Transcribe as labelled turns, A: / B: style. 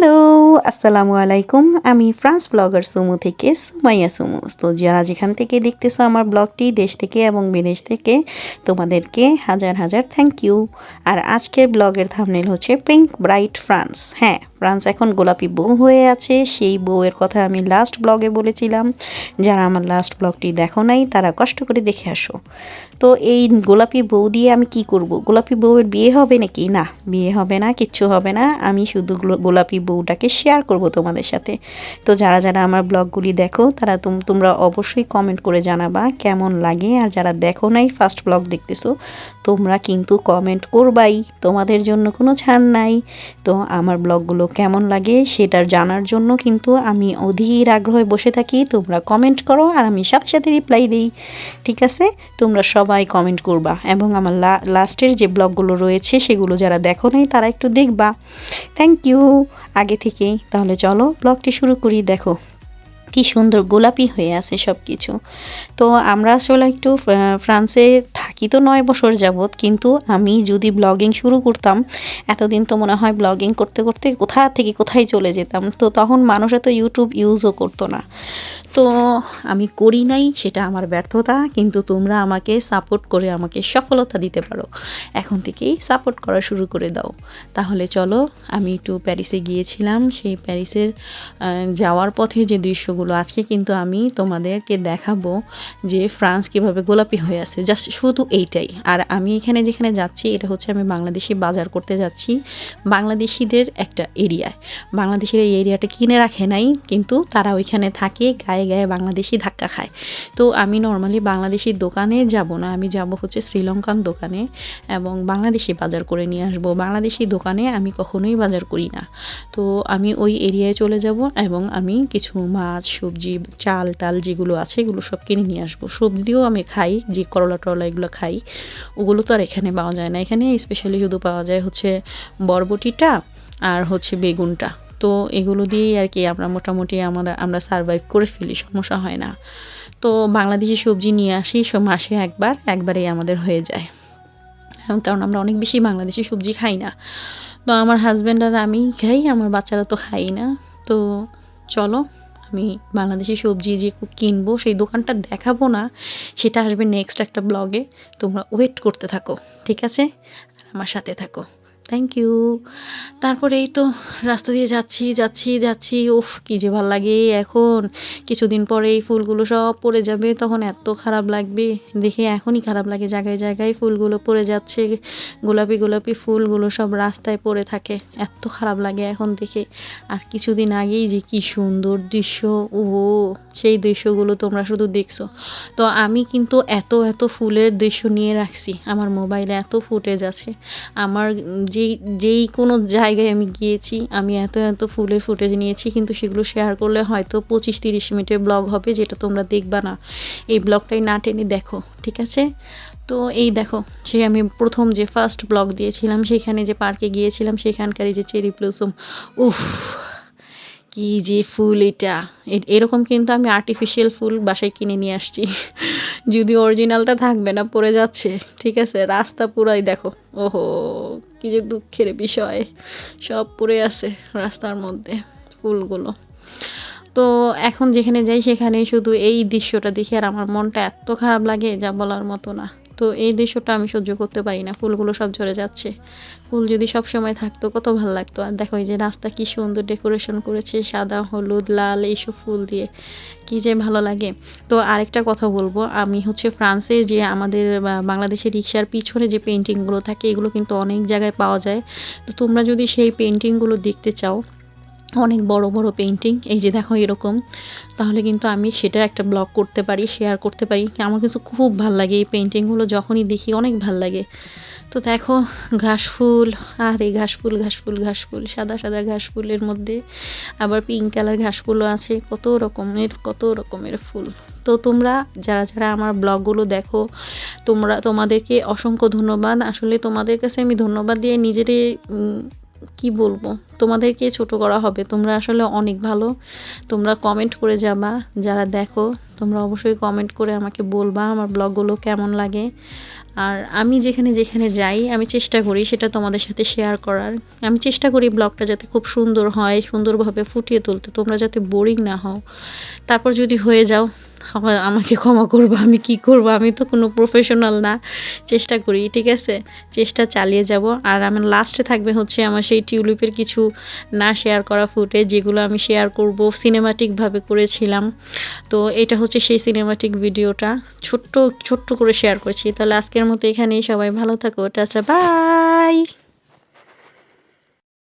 A: Hello, আসসালামু আলাইকুম। আমি ফ্রান্স ব্লগার সুমু থেকে সুমাইয়া সুমু। তো যারা যেখান থেকে দেখতেছো আমার ব্লগটি, দেশ থেকে এবং বিদেশ থেকে, তোমাদেরকে হাজার হাজার থ্যাংক ইউ আর আজকের ব্লগের থামনেল হচ্ছে পিঙ্ক ব্রাইট ফ্রান্স হ্যাঁ ফ্রান্স এখন গোলাপি বউ হয়ে আছে। সেই বউয়ের কথা আমি লাস্ট ব্লগে বলেছিলাম। যারা আমার লাস্ট ব্লগটি দেখো নাই, তারা কষ্ট করে দেখে আসো। তো এই গোলাপি বউ দিয়ে আমি কি করব? গোলাপি বউয়ের বিয়ে হবে নাকি? না, বিয়ে হবে না, কিচ্ছু হবে না। আমি শুধু গোলাপি বউটাকে শেয়ার করব তোমাদের সাথে। তো যারা যারা আমার ব্লগগুলি দেখো, তারা তোমরা অবশ্যই কমেন্ট করে জানাবা কেমন লাগে। আর যারা দেখো নাই ফার্স্ট ব্লগ দেখতেছো, তোমরা কিন্তু কমেন্ট করবাই। তোমাদের জন্য কোনো ছাড় নাই। তো আমার ব্লগগুলো কেমন লাগে সেটার জানার জন্য কিন্তু আমি অধীর আগ্রহে বসে থাকি। তোমরা কমেন্ট করো আর আমি সাথে সাথে রিপ্লাই দিই। ঠিক আছে? তোমরা সবাই কমেন্ট করবা। এবং আমার লাস্টের যে ব্লগগুলো রয়েছে, সেগুলো যারা দেখো নাই, তারা একটু দেখবা। থ্যাংক ইউ আগে থেকেই। তাহলে চলো ব্লগটি শুরু করি দেখো। কি সুন্দর গোলাপি হয়ে আছে সব কিছু তো আমরা আসলে একটু ফ্রান্সে থাকি তো নয় বছর যাবৎ, কিন্তু আমি যদি ব্লগিং শুরু করতাম, এতদিন তো মনে হয় ব্লগিং করতে করতে কোথা থেকে কোথায় চলে যেতাম। তো তখন মানুষ এত ইউটিউব ইউজও করতো না। তো আমি করি নাই, সেটা আমার ব্যর্থতা, কিন্তু তোমরা আমাকে সাপোর্ট করে আমাকে সফলতা দিতে পারো। এখন থেকেই সাপোর্ট করা শুরু করে দাও। তাহলে চলো, আমি একটু প্যারিসে গিয়েছিলাম। সেই প্যারিসের যাওয়ার পথে যে দৃশ্যগুলো আজকে কিন্তু আমি তোমাদেরকে দেখাবো যে ফ্রান্স কীভাবে গোলাপি হয়ে আছে। জাস্ট শুধু এইটাই। আর আমি এখানে যেখানে যাচ্ছি, এটা হচ্ছে আমি বাংলাদেশি বাজার করতে যাচ্ছি। বাংলাদেশিদের একটা এরিয়ায় বাংলাদেশের এই এরিয়াটা কিনে রাখে নাই, কিন্তু তারা ওইখানে থাকে, গায়ে গায়ে বাংলাদেশি ধাক্কা খায়। তো আমি নর্মালি বাংলাদেশি দোকানে যাব না, আমি যাব হচ্ছে শ্রীলঙ্কান দোকানে এবং বাংলাদেশি বাজার করে নিয়ে আসব। বাংলাদেশি দোকানে আমি কখনোই বাজার করি না। তো আমি ওই এরিয়ায় চলে যাব এবং আমি কিছু মাছ সবজি, চাল, টাল যেগুলো আছে এগুলো সব কিনে নিয়ে আসব। সবজিও আমি খাই, যে করলা টরলা এগুলো খাই, ওগুলো তো আর এখানে পাওয়া যায় না। এখানে স্পেশালি শুধু পাওয়া যায় হচ্ছে বরবটিটা আর হচ্ছে বেগুনটা। তো এগুলো দিয়েই আর কি আমরা মোটামুটি আমরা আমরা সারভাইভ করে ফেলি, সমস্যা হয় না। তো বাংলাদেশি সবজি নিয়ে আসি সব মাসে একবার, একবারেই আমাদের হয়ে যায়। কারণ আমরা অনেক বেশি বাংলাদেশি সবজি খাই না। তো আমার হাজব্যান্ড আর আমি খাই, আমার বাচ্চারা তো খাই না। তো চলো। আমি বাংলাদেশি সবজি যে কিনবো, সেই দোকানটা দেখাবো না, সেটা আসবে নেক্সট একটা ব্লগে তোমরা ওয়েট করতে থাকো, ঠিক আছে? আমার সাথে থাকো। থ্যাংক ইউ তারপরে এই তো রাস্তা দিয়ে যাচ্ছি যাচ্ছি যাচ্ছি। উফ, কী যে ভালো লাগে এখন। কিছুদিন পরে এই ফুলগুলো সব পড়ে যাবে, তখন এত খারাপ লাগবে। দেখে এখনই খারাপ লাগে জায়গায় জায়গায় ফুলগুলো পড়ে যাচ্ছে। গোলাপি গোলাপি ফুলগুলো সব রাস্তায় পড়ে থাকে। এত খারাপ লাগে এখন দেখে। আর কিছুদিন আগেই যে কি সুন্দর দৃশ্য ও সেই দৃশ্যগুলো তোমরা শুধু দেখছ। তো আমি কিন্তু এত এত ফুলের দৃশ্য নিয়ে রাখছি। আমার মোবাইলে এত ফুটেজ আছে। আমার যেই যেই কোনো জায়গায় আমি গিয়েছি, আমি এত এত ফুলের ফুটেজ নিয়েছি, কিন্তু সেগুলো শেয়ার করলে হয়তো পঁচিশ তিরিশ মিনিটের ব্লগ হবে যেটা তোমরা দেখবা না। এই ব্লগটাই না টেনে দেখো, ঠিক আছে? তো এই দেখো সে আমি প্রথম যে ফার্স্ট ব্লগ দিয়েছিলাম, সেখানে যে পার্কে গিয়েছিলাম সেখানকারই যে চেরি ব্লুসুম উফ! কি যে ফুল এটা। এরকম কিন্তু আমি আর্টিফিশিয়াল ফুল বাসায় কিনে নিয়ে আসছি। যদি অরিজিনালটা থাকবে না, পড়ে যাচ্ছে। ঠিক আছে, রাস্তা পুরাই দেখো। ওহো, কী যে দুঃখের বিষয়। সব পড়ে আছে রাস্তার মধ্যে, ফুলগুলো। তো এখন যেখানে যাই সেখানে শুধু এই দৃশ্যটা দেখে, আর আমার মনটা এত খারাপ লাগে, যা বলার মতো না। তো এই দৃশ্যটা আমি সহ্য করতে পারি না। ফুলগুলো সব ঝরে যাচ্ছে। ফুল যদি সব সময় থাকতো, কত ভালো লাগতো। আর দেখো এই যে রাস্তা কি সুন্দর ডেকোরেশন করেছে, সাদা, হলুদ, লাল, এইসব ফুল দিয়ে। কি যে ভালো লাগে। তো আরেকটা কথা বলব, আমি হচ্ছে ফ্রান্সে যে আমাদের বাংলাদেশের রিক্সার পিছনে যে পেন্টিংগুলো থাকে, এগুলো কিন্তু অনেক জায়গায় পাওয়া যায়। তো তোমরা যদি সেই পেন্টিংগুলো দেখতে চাও অনেক বড় বড় পেন্টিং এই যে দেখো এরকম। তাহলে কিন্তু আমি সেটা একটা ব্লগ করতে পারি শেয়ার করতে পারি। আমার কিন্তু খুব ভালো লাগে এই পেন্টিংগুলো যখনই দেখি অনেক ভালো লাগে। তো দেখো, ঘাস ফুল, আর এই ঘাস ফুল ঘাস ফুল ঘাস ফুল, সাদা সাদা ঘাস ফুলের মধ্যে। আবার পিঙ্ক কালার ঘাস ফুলও আছে, কত রকমের কত রকমের ফুল। তো তোমরা, যারা যারা আমার ব্লগগুলো দেখো, তোমরা, তোমাদেরকে অসংখ্য ধন্যবাদ। আসলে তোমাদের কাছে আমি ধন্যবাদ দিয়ে নিজেরই কি বলব? তোমাদেরকে ছোট করা হবে। তোমরা আসলে অনেক ভালো। তোমরা কমেন্ট করে যাবা। যারা দেখো, তোমরা অবশ্যই কমেন্ট করে আমাকে বলবা আমার ব্লগগুলো কেমন লাগে। আর আমি যেখানে যেখানে যাই, আমি চেষ্টা করি সেটা তোমাদের সাথে শেয়ার করার। আমি চেষ্টা করি ব্লগটা যাতে খুব সুন্দর হয়, সুন্দরভাবে ফুটিয়ে তুলতে। তোমরা যাতে বোরিং না হও। তারপর যদি হয়ে যাও আমাকে ক্ষমা করব, আমি কি করব? আমি তো কোনো প্রফেশনাল না। চেষ্টা করি, ঠিক আছে? চেষ্টা চালিয়ে যাব। আর আমার লাস্টে থাকবে হচ্ছে আমার সেই টিউলিপের কিছু না শেয়ার করা ফুটে যেগুলো আমি শেয়ার করব সিনেমাটিকভাবে করেছিলাম। তো এটা হচ্ছে সেই সিনেমাটিক ভিডিওটা ছোট্ট ছোট্ট করে শেয়ার করছি। তাহলে আজকের মতো এখানেই সবাই ভালো থাকো। Tata bye